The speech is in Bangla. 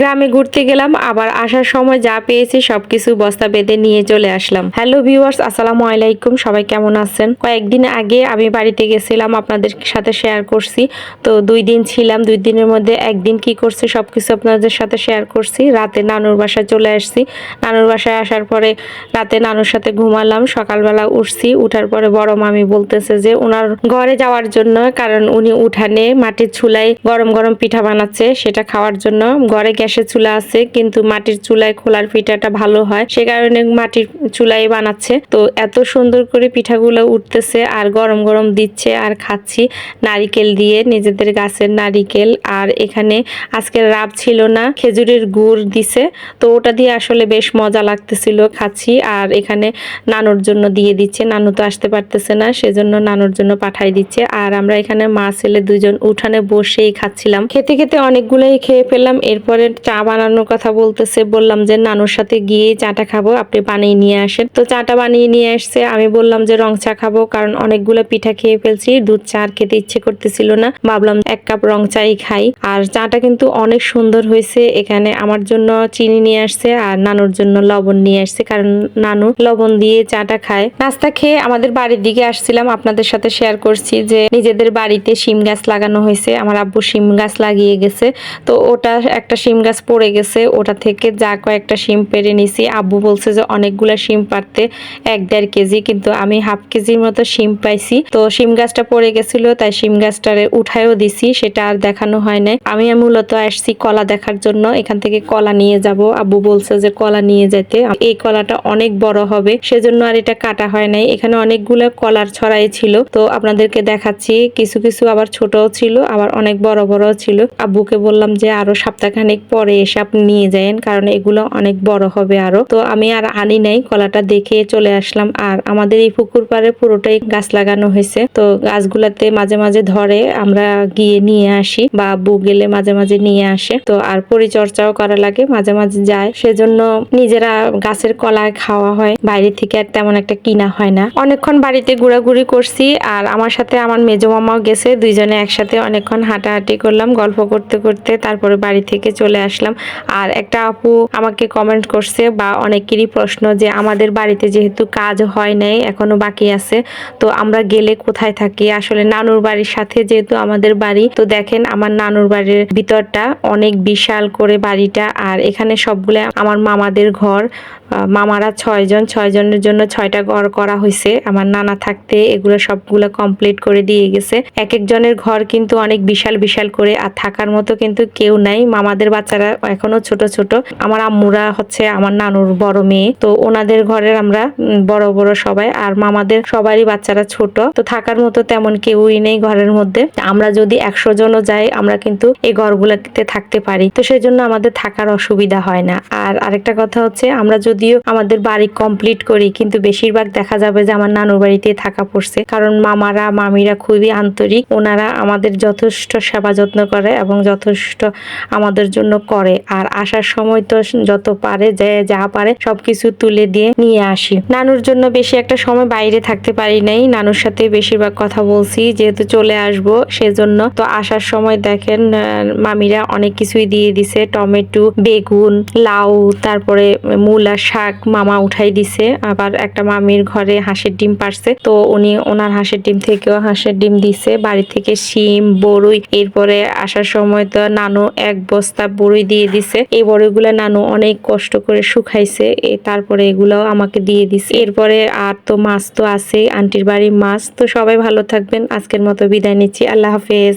গ্রামে ঘুরতে গেলাম, আবার আসার সময় যা পেয়েছি সবকিছু বস্তা বেঁধে নিয়ে চলে আসলাম। হ্যালো ভিউয়ার্স, আসসালামু আলাইকুম, সবাই কেমন আছেন? কয়েকদিন আগে আমি বাড়িতে গেছিলাম, আপনাদের সাথে শেয়ার করছি। তো দুই দিন ছিলাম, দুই দিনের মধ্যে একদিন কি করছি সবকিছু আপনাদের সাথে শেয়ার করছি। রাতে নানুর বাসায় চলে আসছি। নানুর বাসায় আসার পরে রাতে নানুর সাথে ঘুমালাম, সকালবেলা উঠছি। উঠার পরে বড় মামি বলতেছে যে ওনার ঘরে যাওয়ার জন্য, কারণ উনি উঠানে মাটির চুলায় গরম গরম পিঠা বানাচ্ছে, সেটা খাওয়ার জন্য ঘরে গ্যাসের চুলা আছে, কিন্তু মাটির চুলায় খোলার পিঠাটা ভালো হয়। সে কারণে মাটির চুলায় বানাচ্ছে। তো এত সুন্দর করে পিঠাগুলো উঠতেছে, আর গরম গরম দিচ্ছে, আর খাচ্ছি। নারিকেল দিয়ে, নিজেদের গাছের নারিকেল। আর এখানে আজকে রাব ছিল না, খেজুরের গুড় দিছে। তো ওটা দিয়ে আসলে বেশ মজা লাগতেছিল খাচ্ছি। আর এখানে নানুর জন্য দিয়ে দিচ্ছে। নানু তো আসতে পারতেছে না, সেজন্য নানুর জন্য পাঠাই দিচ্ছে। আর আমরা এখানে মা ছেলে দুজন উঠানে বসেই খাচ্ছিলাম। খেতে খেতে অনেকগুলোই খেয়ে ফেললাম। এরপরে চা বানানোর কথা বলতেছে, বললাম যে, নানুর সাথে গিয়ে চাটা খাব, আপনি বানিয়ে নিয়ে আসেন। তো চাটা বানিয়ে নিয়ে আসছে। আমি বললাম যে, রং চা খাব, কারণ অনেকগুলো পিঠা খেয়ে ফেলছি, দুধ চা আর খেতে ইচ্ছে করতেছিল না। ভাবলাম এক কাপ রং চাই খাই। আর চাটা কিন্তু অনেক সুন্দর হয়েছে। এখানে আমার জন্য চিনি নিয়ে আসছে আর নানুর জন্য লবণ নিয়ে আসছে, কারণ নানু লবণ দিয়ে চাটা খায়। নাস্তা খেয়ে আমাদের বাড়ির দিকে আসছিলাম। আপনাদের সাথে শেয়ার করছি যে, নিজেদের বাড়িতে শিম গাছ লাগানো হয়েছে। আমার আব্বু শিম গাছ লাগিয়ে গেছে। তো ওটা একটা শিম গাছ পড়ে গেছে, ওটা থেকে যা কয়েকটা শিম পেরে নিছি। আব্বু বলছে যে অনেকগুলা শিম পারতে এক দেড় কেজি, কিন্তু আমি হাফ কেজির মতো শিম পাইছি। তো শিম গাছটা পড়ে গেছিল, তাই শিম গাছটারে উঠায়ও দিছি, সেটা আর দেখানো হয় নাই। আমি মূলত আসছি কলা দেখার জন্য, এখান থেকে কলা নিয়ে যাব। আব্বু বলছে যে কলা নিয়ে যেতে এই কলাটা অনেক বড় হবে, সেজন্য আর এটা কাটা হয় নাই। এখানে অনেকগুলো কলার ছড়াই ছিল, তো আপনাদেরকে দেখাচ্ছি, কিছু কিছু আবার ছোটও ছিল, আবার অনেক বড় বড় ছিল। আব্বুকে বললাম যে আরও সপ্তাহখানেক পরে এসে আপনি নিয়ে যায়েন, কারণ এগুলো অনেক বড় হবে আরও। তো আমি আর আনি নাই, কলাটা দেখে চলে আসলাম। আর আমাদের এই পুকুর পাড়ে পুরোটাই গাছ লাগানো হয়েছে। তো গাছগুলাতে মাঝে মাঝে ধরে আমরা গিয়ে নিয়ে আসি, বা আব্বু গেলে মাঝে মাঝে নিয়ে আসে। তো আর পরিচর্যাও করা লাগে, মাঝে মাঝে যায়। সেজন্য নিজেরা গাছের কলা খাওয়া হয়। বাইরে থেকে আর তেমন একটা কিনা হয় না। অনেকক্ষণ বাড়িতে ঘোরাঘুরি করছি, আর আমার সাথে আমার মেজো মামাও গেছে। দুইজনে একসাথে অনেকক্ষণ হাঁটাহাঁটি করলাম, গল্প করতে করতে তারপরে বাড়ি থেকে চলে আসলাম। আর একটা আপু আমাকে কমেন্ট করছে বা অনেকেরই প্রশ্ন যে আমাদের বাড়িতে যেহেতু কাজ হয় নাই, এখনও বাকি আছে, তো আমরা গেলে কোথায় থাকি? আসলে নানুর বাড়ির সাথে যেহেতু আমাদের বাড়ি, তো দেখেন আমার নানুর বাড়ির ভিতরটা অনেক বিশাল করে বাড়িটা, আর এখানে সবগুলো আমার মামাদের ঘর। মামারা ছয়জন, ছয়জনের জন্য ছয়টা ঘর করা হয়েছে আমার নানা থাকতে এগুলো সবগুলো কমপ্লিট করে দিয়ে গেছে। এক একজনের ঘর কিন্তু অনেক বিশাল বিশাল করে, আর থাকার মতো কিন্তু কেউ নাই। মামাদের বাচ্চারা এখনও ছোট ছোট। আমার আম্মুরা হচ্ছে আমার নানুর বড় মেয়ে। তো ওনাদের ঘরের আমরা বড় বড় সবাই। আর মামাদের সবারই বাচ্চারা ছোট। তো থাকার মতো তেমন কেউই নেই ঘরের মধ্যে। আমরা যদি একশো জনও যাই, আমরা কিন্তু এই ঘরগুলোতে থাকতে পারি। তো সেই জন্য আমাদের থাকার অসুবিধা হয় না। আর আরেকটা কথা হচ্ছে, আমরা যদিও আমাদের বাড়ি কমপ্লিট করি, কিন্তু বেশিরভাগ দেখা যাবে যে আমার নানুর বাড়িতে থাকা পড়ছে। কারণ মামারা, মামিরা খুবই আন্তরিক। ওনারা আমাদের যথেষ্ট সেবা যত্ন করে এবং যথেষ্ট আমাদের জন্য করে। আর আসার সময় তো যত পারে, যে যা পারে, সবকিছু তুলে দিয়ে নিয়ে আসি। নানুর জন্য বেশি একটা সময় বাইরে থাকতে পারি নাই। নানুর সাথে বেশিরভাগ কথা বলছি, যেহেতু চলে আসব সেজন্য। তো আসার সময় দেখেন মামিরা অনেক কিছুই দিয়ে দিছে। টমেটো, বেগুন, লাউ, তারপরে মূলা, শাক মামা উঠাই দিছে। আবার একটা মামির ঘরে হাঁসের ডিম পারছে তো উনি, ওনার হাঁসের ডিম থেকেও হাঁসের ডিম দিছে। বাড়ি থেকে শিম বড়ই এরপরে আসার সময় তো নানু এক বস্তা বড়ই দিয়ে দিছে। এই বড়ইগুলো নানু অনেক কষ্ট করে শুকাইছে। তারপরে এগুলাও আমাকে দিয়ে দিছে। এরপরে আর তো মাছ তো আছে আন্টির বাড়ির মাছ। তো সবাই ভালো থাকবেন। আজকের মতো বিদায় নিচ্ছি। আল্লাহ হাফেজ।